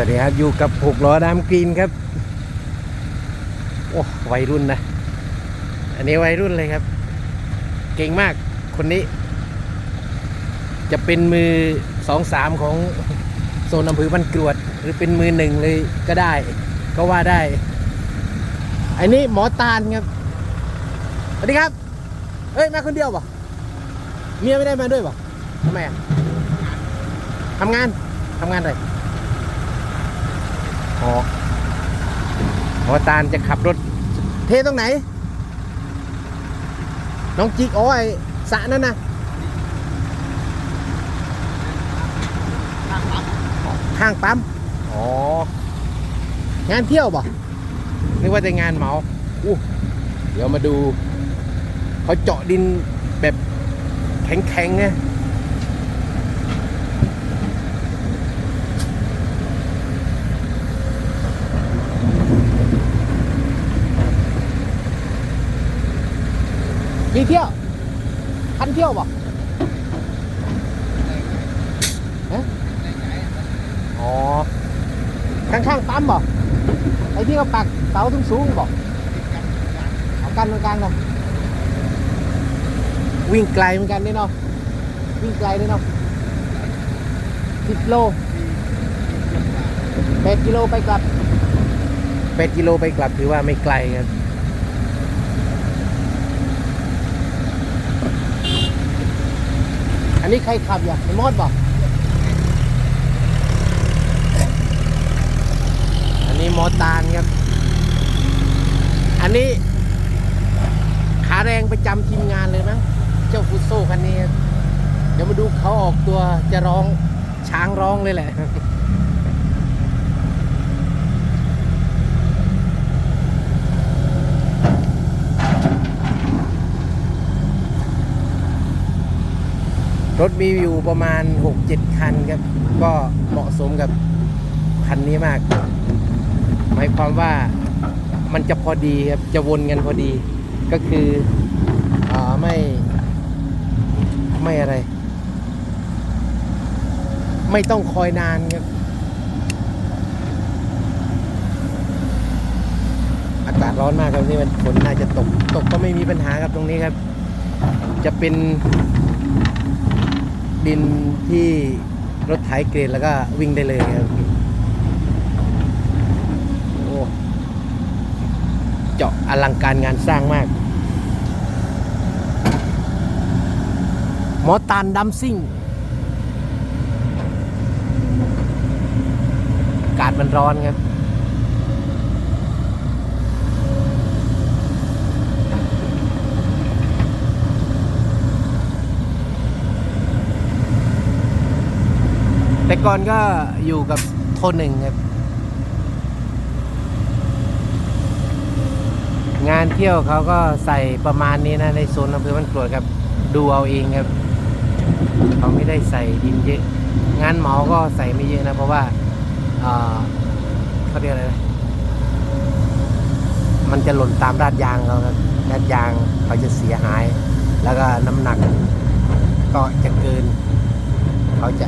วัสดีครับ อยู่กับหกล้อดามกรีนครับ โอ้วัยรุ่นนะ อันนี้วัยรุ่นเลยครับ เก่งมากคนนี้ จะเป็นมือสองสามของโซนอำเภอบ้านกรวด หรือเป็นมือหนึ่งเลยก็ได้ ก็ว่าได้ อันนี้หมอตาลครับ สวัสดีครับ เอ้ย มาคนเดียวป่ะเมียไม่ได้มาด้วยป่ะทำไมอะทำงานทำงานอะไร อ๋อหมอตาลจะขับรถ เทตรงไหน น้องจิกอ้ยสระนั่นนะข้างปั๊ม อ๋อ งานเที่ยวบ่นึกว่าแต่งานเหมาอู้เดี๋ยวมาดู เขาเจาะดินแบบแข็งๆไง มีเที่ยวคันเที่ยวบ่ฮะอ๋อ ข้างๆปั๊มบ่ไอ้ที่เขาปักเสาสูงๆบ่เอากันเหมือนกันเนาะวิ่งไกลเหมือนกันนี่เนาะวิ่งไกลนี่เนาะสิบโลแปดกิโลไปกลับแปดกิโลไปกลับถือว่าไม่ไกลครับ นนี้ใครขับอย่าไอ้มอดบอกอันนี้มอตานครับ อันนี้ ขาแรงประจำทีมงานเลยมั้งเจ้าฟุตโซคันนี้ เดี๋ยวมาดูเขาออกตัวจะร้องช้างร้องเลยแหละ รถมีอยู่ประมาณ 6-7 คันครับ ก็เหมาะสมกับคันนี้มาก หมายความว่ามันจะพอดีครับ จะวนกันพอดี ก็คืออาไม่ ไม่อะไร ไม่ต้องคอยนานครับ อากาศร้อนมากครับนี่มันฝนน่าจะตก ตกก็ไม่มีปัญหาครับตรงนี้ครับ จะเป็น ดินที่รถไถเกรดแล้วก็วิ่งได้เลยครับโอ้เจาะอลังการงานสร้างมาก หมอตานดัมซิ่งอากาศมันร้อนครับ แต่ก่อนก็อยู่กับโทนหนึ่งครับ งานเที่ยวเขาก็ใส่ประมาณนี้นะ ในโซนอำเภอมันกรวดครับ ดูเอาเองครับ เขาไม่ได้ใส่ดินเยอะ งานหมาก็ใส่ไม่เยอะนะ เพราะว่าเขาเรียกอะไรนะมันจะหล่นตามราดยางเขาครับราดยางเขาจะเสียหาย แล้วก็น้ำหนักก็จะเกิน เขาจะ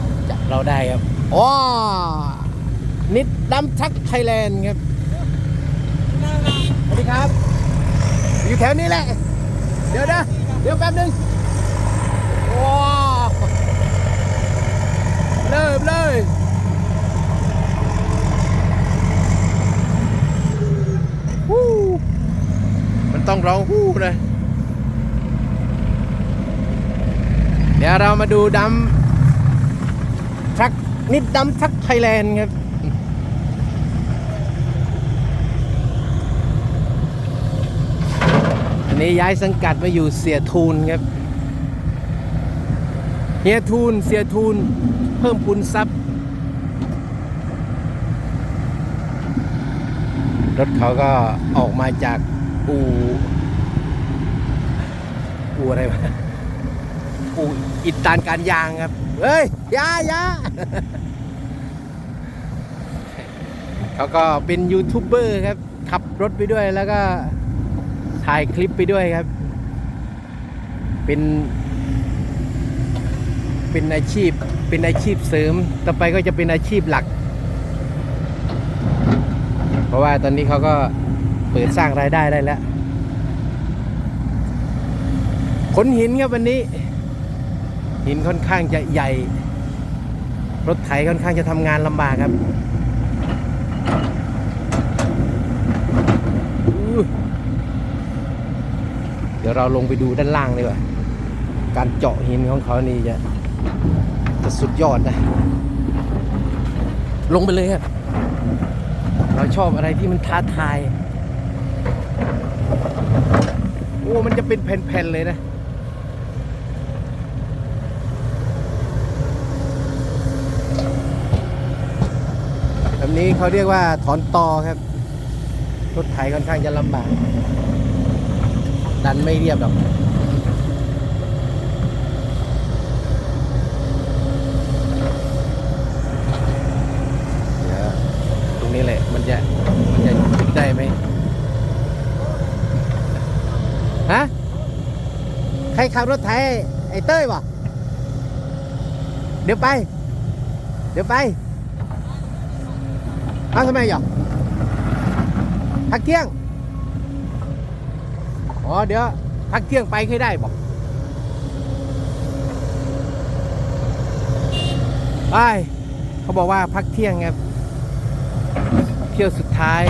เราได้ครับอ๋อนิดดำชักไทยแลนด์ครับ สวัสดีครับ อยู่แถวนี้แหละ เดี๋ยวนะ เดี๋ยวแป๊บนึงว้าเริ่มเลยฮู้มันต้องร้องฮู้เลย เดี๋ยวเรามาดูดำทรัค นิดดำทรัคไทยแลนด์ครับอันนี้ย้ายสังกัดมาอยู่เสียทูนครับเฮียทูนเสียทูนเพิ่มพูนทรัพย์ รถเขาก็ออกมาจากอู่อู่อะไรวะ อู่อิตานการยางครับ เฮ้ยยายาเขาก็เป็นยูทูบเบอร์ครับ ขับรถไปด้วยแล้วก็ถ่ายคลิปไปด้วยครับ เป็น เป็นอาชีพ เป็นอาชีพเสริม ต่อไปก็จะเป็นอาชีพหลัก เพราะว่าตอนนี้เขาก็เปิดสร้างรายได้ได้แล้วขนหินครับวันนี้ หินค่อนข้างจะใหญ่ รถไถค่อนข้างจะทำงานลำบากครับเดี๋ยวเราลงไปดูด้านล่างดีกว่า การเจาะหินของเขานี่จะจะสุดยอดนะ ลงไปเลยครับ เราชอบอะไรที่มันท้าทาย โอ้ มันจะเป็นแผ่นๆเลยนะ แบบ นี้เขาเรียกว่าถอนตอครับ รถไถค่อนข้างจะลำบาก ดันไม่เรียบหรอกตรงนี้แหละ มันจะมันจะติดได้ไหมฮะ ใครขับรถไถไอ้เต้ยบ่เดี๋ยวไป เดี๋ยวไป อาทำไมหรอพักเที่ยง อ๋อเดี๋ยวพักเที่ยงไปเคยได้บอกไปเขาบอกว่าพักเที่ยงครับเที่ยวสุดท้าย